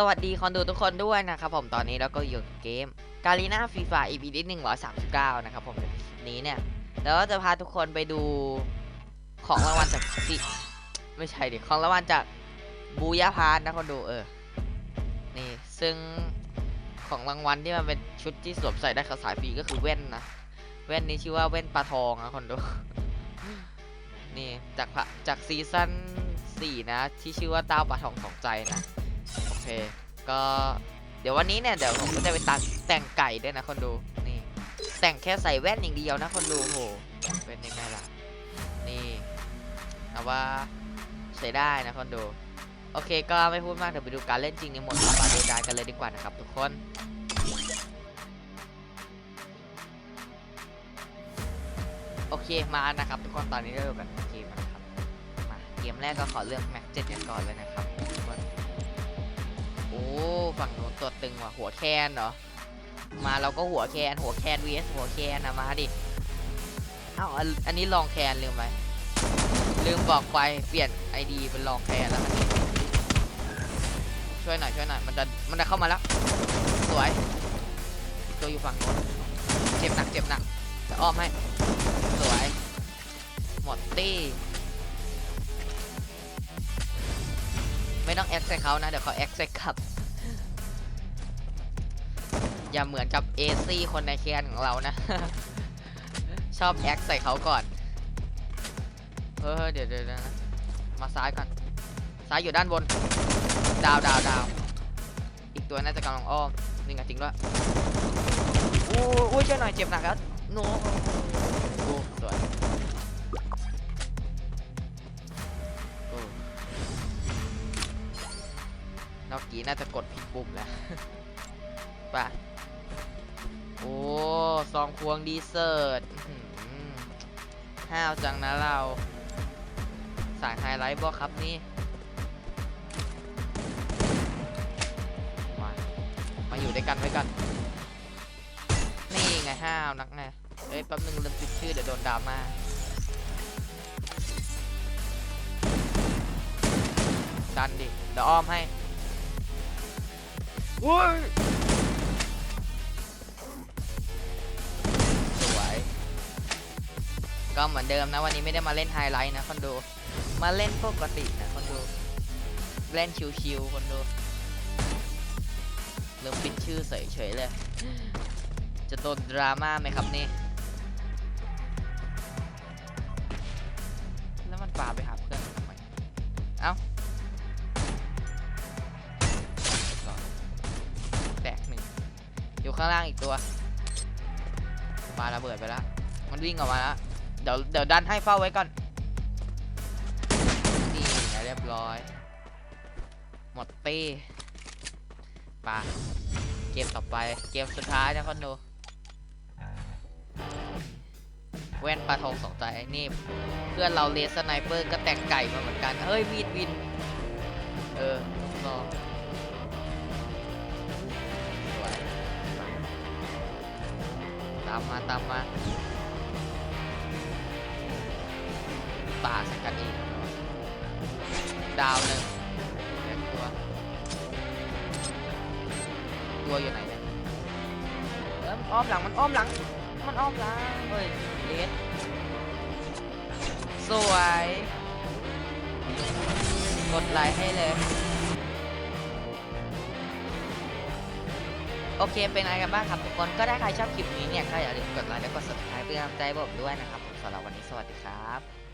สวัสดีคอนดูทุกคนด้วยนะครับผมตอนนี้เราก็อยู่เกมกาลีนาฟีฟ่า EP ที่หนึ่งร้อยสามสิบเก้านะครับผมในนี้เนี่ยแล้วก็จะพาทุกคนไปดูของรางวัลจากสิไม่ใช่ดิของรางวัลจากบูยาพาร์นะคนดูเออนี่ซึ่งของรางวัลที่มันเป็นชุดที่สวมใส่ได้กับสายฟรีก็คือแว่นนะแว่นนี้ชื่อว่าแว่นปลาทองนะคนดูนี่จากจากซีซั่น4นะที่ชื่อว่าดาปลาทองสองใจนะ เค ก็เดี๋ยววันนี้เนี่ยเดี๋ยวผมก็จะไปตัดแต่งไก่ด้วยนะคนดู นี่ แต่งแค่ใส่แว่นอย่างเดียวนะคนดูโหเป็นยังไงล่ะ นี่แต่ว่าใช้ได้นะคนดู โอเคก็ไม่พูดมากเดี๋ยวไปดูการเล่นจริงในโหมดปาเดดายกันเลยดีกว่านะครับทุกคนโอเคมานะครับ ทุกคนตอนนี้เราอยู่กันเกมนะครับมาเกมแรกก็ขอเลือกแม็กเจ็ดกันก่อนเลยนะครับ อ้ฝั่งโน้นตัวตึงว่ะหัวแคนเหรอ มาเราก็หัวแคนหัวแคน vs หัวแคนนะมาดิเอ้าอันนี้ลองแคนลืมไปลืมบอกไปเปลี่ยน ID เป็นลองแคนแล้วช่วยหน่อยช่วยหน่อยมันจะมันจะเข้ามาแล้วสวยตัวอยู่ฝั่งโน้นเจ็บหนักเจ็บหนักจะอ้อมให้สวยหมดตี้ ไม่ต้องแอคใส่เขานะ เดี๋ยวเขาแอคใส่กลับ อย่าเหมือนกับเอซี่คนในแคนของเรานะ ชอบแอคใส่เขาก่อนเออเดี๋ยวเดี๋ยวเดี๋ยวนะ มาซ้ายก่อน ซ้ายอยู่ด้านบน ดาวดาวดาว อีกตัวน่าจะกำลังอ้อมนี่ไงจริงด้วยอู้อู้ช่วยหน่อยเจ็บหนักแล้วโน นอกกี้น่าจะกดผิดปุ่มแล้วป่ะโอ้ซองควงดีเซอร์ตห้าวจังนะเรา สายไฮไลท์บอครับนี่มามาอยู่ด้วยกันไว้กัน นี่ไงห้าวนักไงเอ้ยแป๊บนึงลืมติดชื่อเดี๋ยวโดนดราม่าดันดิ เดี๋ยวอ้อมให้ อุ้ยสวย ก็เหมือนเดิมนะวันนี้ไม่ได้มาเล่นไฮไลท์นะคนดู มาเล่นปกตินะคนดู เล่นชิวๆคนดูลืมปิดชื่อเฉยๆเลย จะโดนดราม่าไหมครับนี่ อยู่ข้างล่างอีกตัว มาระเบิดไปแล้ว มันวิ่งออกมาแล้ว เดี๋ยวเดี๋ยวดันให้เฝ้าไว้ก่อน นี่ไงเรียบร้อย หมดตีปาเกมต่อไป เกมสุดท้ายนะคอนโดแว่นปลาทองสองใจไอ้นี่ เพื่อนเราเลสสไนเปอร์ก็แต่งไก่มาเหมือนกัน เฮ้ยมีดวิน เออลอามมาตามมาป่าสังกัดอีกดาวหนึ่งตัว ตัวอยู่ไหนเนี่ยเออ้อมหลังมันอ้อมหลัง มันอ้อมหลังเฮ้ยเลสสวย กดไลค์ให้เลย โอเค เป็นไงกันบ้างครับทุกคนก็ได้ใครชอบคลิปนี้เนี่ยก็อย่าลืมกดไลค์และกด subscribe เพื่อเป็นกำลังใจผมด้วยนะครับผมสำหรับวันนี้สวัสดีครับ